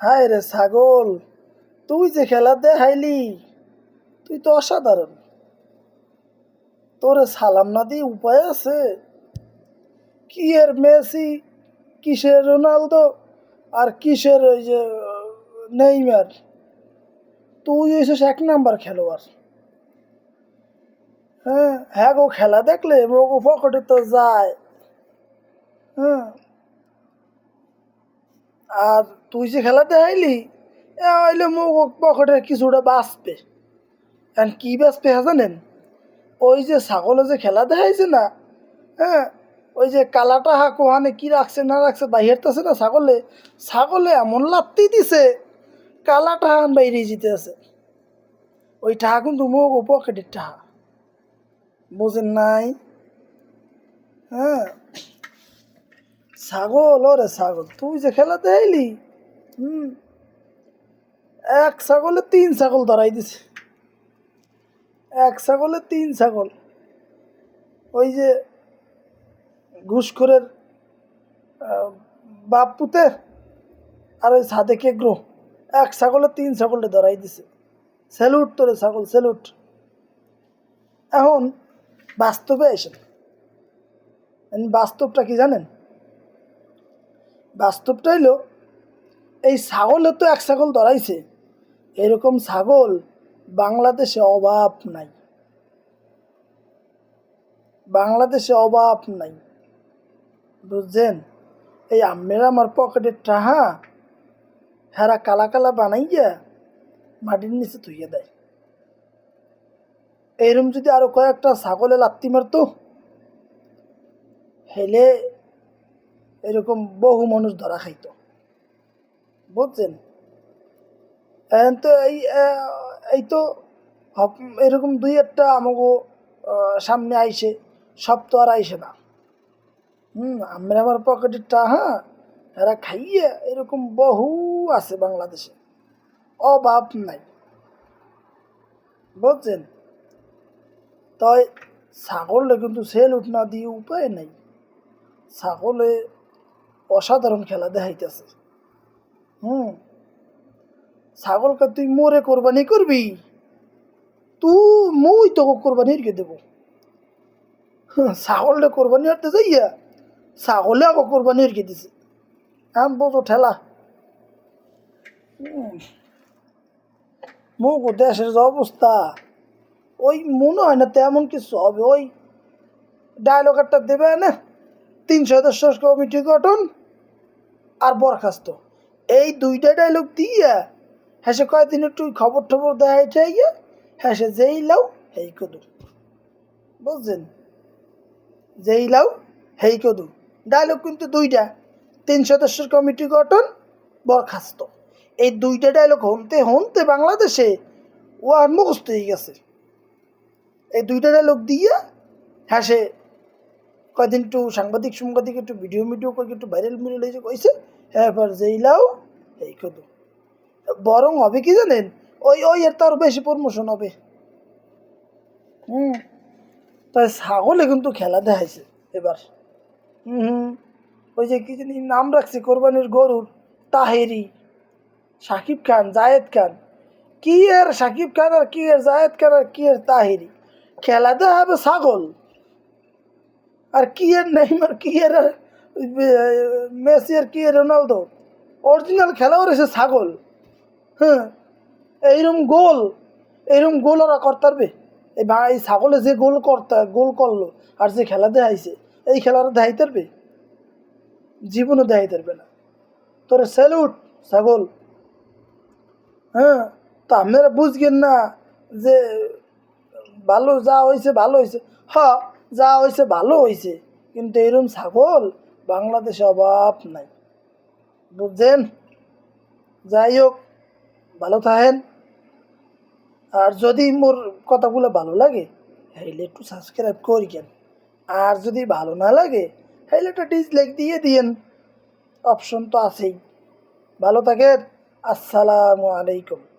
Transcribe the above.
হায় রে ছাগল, তুই যে খেলা দেখাইলি, তুই তো অসাধারণ। তোরে সালাম না দিয়ে উপায় আছে? কি এর মেসি, কিসের রোনালদো, আর কিসের ওই যে, নেইমার? তুই হইছিস এক নাম্বার খেলোয়াড়। হ্যাঁ হ্যাঁ গো, খেলা দেখলে মগো পকেটে তো যায়। হ্যাঁ। আর তুই যে খেলা দেখাইলি এ হইলে মগো পকেটে কিছুটা বাঁচবে। আর কি বাঁচবে হ্যাঁ জানেন? ওই যে ছাগলে যে খেলা দেখাইছে না হ্যাঁ? ওই যে কালাটা হা কোহানে কি রাখছে না রাখছে বাইরেতেছে না ছাগলে? ছাগলে এমন লাত্তি দিছে, কালাটা হান বাইরে জিতে আছে ওই টাহা কিন্তু মোক পকেটের টাহা। বুঝেন নাই? হ্যাঁ? ছাগল, ওরে ছাগল, তুই যে খেলাতে দেখাইলি হুম। এক ছাগলে তিন ছাগল ধরাই দিছে। এক ছাগলে তিন ছাগল। ওই যে ঘুষখোরের বাপ পুতের আর ওই সাদে কেগ্রো এক ছাগলে তিন ছাগলটা ধরাই দিছে। স্যালুট তোরে ছাগল স্যালুট এখন বাস্তবে এসে বাস্তবটা কি জানেন? বাস্তবটা হইল, এই ছাগলে তো এক ছাগল ধরাইছে। এরকম ছাগল বাংলাদেশে অভাব নাই। বাংলাদেশে অভাব নাই। বুঝছেন? এই আমের আমার পকেটের টাহা, হেরা কালা কালা বানাইয়া মাটির নিচে ধুইয়ে দেয়। এইরকম যদি আরও কয়েকটা ছাগলে লাত্তি মারতো, হেলে এরকম বহু মানুষ ধরা খাইতো। বুঝছেন? তো এই এই তো এরকম দুই একটা আমাকে সামনে আইসে, সব তো আর আইসে না। হুম, আমরা আমার পকেটের হ্যাঁ এরা খাইয়ে এরকম বহু আছে বাংলাদেশে। অভাব নাই। বুঝছেন? তাই ছাগলে কিন্তু সেল উঠ না দিয়ে উপায় নাই। ছাগলে অসাধারণ খেলা দেখাইতেছে। হুম। ছাগলকে তুই মোরে কোরবানি করবি? তুই মুই তোকে কোরবানি রেখে দেবো। হ্যাঁ, ছাগলটা কোরবানি হতে যাইয়া ছাগলে আগে কোরবানি রেখে দিছে। আম বোঝো ঠেলা। মুখ দেশের যে অবস্থা ওই মনে হয় না তেমন কিছু হবে। ওই ডায়লগ একটা দেবে না? তিন সদস্য কমিটি গঠন আর বরখাস্ত। এই দুইটা ডায়লগ দিয়া হ্যাঁ সে কয়েকদিন একটু খবর টবর দেয় চাইয়া হ্যাঁ সে যেই লাও, হেই কদু বুঝছেন? যেই লাও, হেই কদু ডায়লগ কিন্তু দুইটা। তিন সদস্যের কমিটি গঠন, বরখাস্ত। এই দুইটা ডায়লগ হনতে হনতে বাংলাদেশে ও আর মুখস্থ হয়ে গেছে। এই দুইটা ডায়লগ দিয়া হ্যাঁ সে কয়দিন একটু সাংবাদিক সাংবাদিক একটু ভিডিও মিডিও করে, একটু ভাইরাল মিরাল হয়েছে কইছে হ্যাঁ এবার যেই লাও, এই কদু বরং হবে কি জানেন, ওই ওই এর তার বেশি প্রমোশন হবে। হুম, তাই ছাগলে কিন্তু খেলা দেখাইছে এবার। হুম হুম, ওই যে কি জানি নাম রাখছে, কোরবানির গরুর, তাহেরি, সাকিব খান, জায়েদ খান। কি এর সাকিব খান আর কি এর জায়েদ খান আর কি এর তাহেরি? খেলা দেখাবে ছাগল। আর কি এর নেইমার, কি এর মেসি আর কি রোনালদো? অরিজিনাল খেলাও রয়েছে ছাগল। হ্যাঁ এইরকম গোল এইরকম গোল ওরা করতে পারবে? এই বা এই ছাগলে যে গোল করতে, গোল করল আর যে খেলা দেখাইছে, এই খেলাটা দেখাইতে পারবে? জীবনও দেখাইতে পারবে না। তোর স্যালুট ছাগল। হ্যাঁ তো আপনারা বুঝবেন না যে ভালো যা হয়েছে, ভালো হয়েছে। হ্যাঁ যা হয়েছে ভালো হয়েছে কিন্তু এরম ছাগল বাংলাদেশে অভাব নাই। বুঝছেন? যাই হোক, ভালো থাকেন। আর যদি মোর কথাগুলো ভালো লাগে, তাহলে একটু সাবস্ক্রাইব করিকেন। আর যদি ভালো না লাগে, তাহলে একটা ডিসলাইক দিয়ে দিয়েন। অপশন তো আছেই। ভালো থাকেন। আসসালামু আলাইকুম।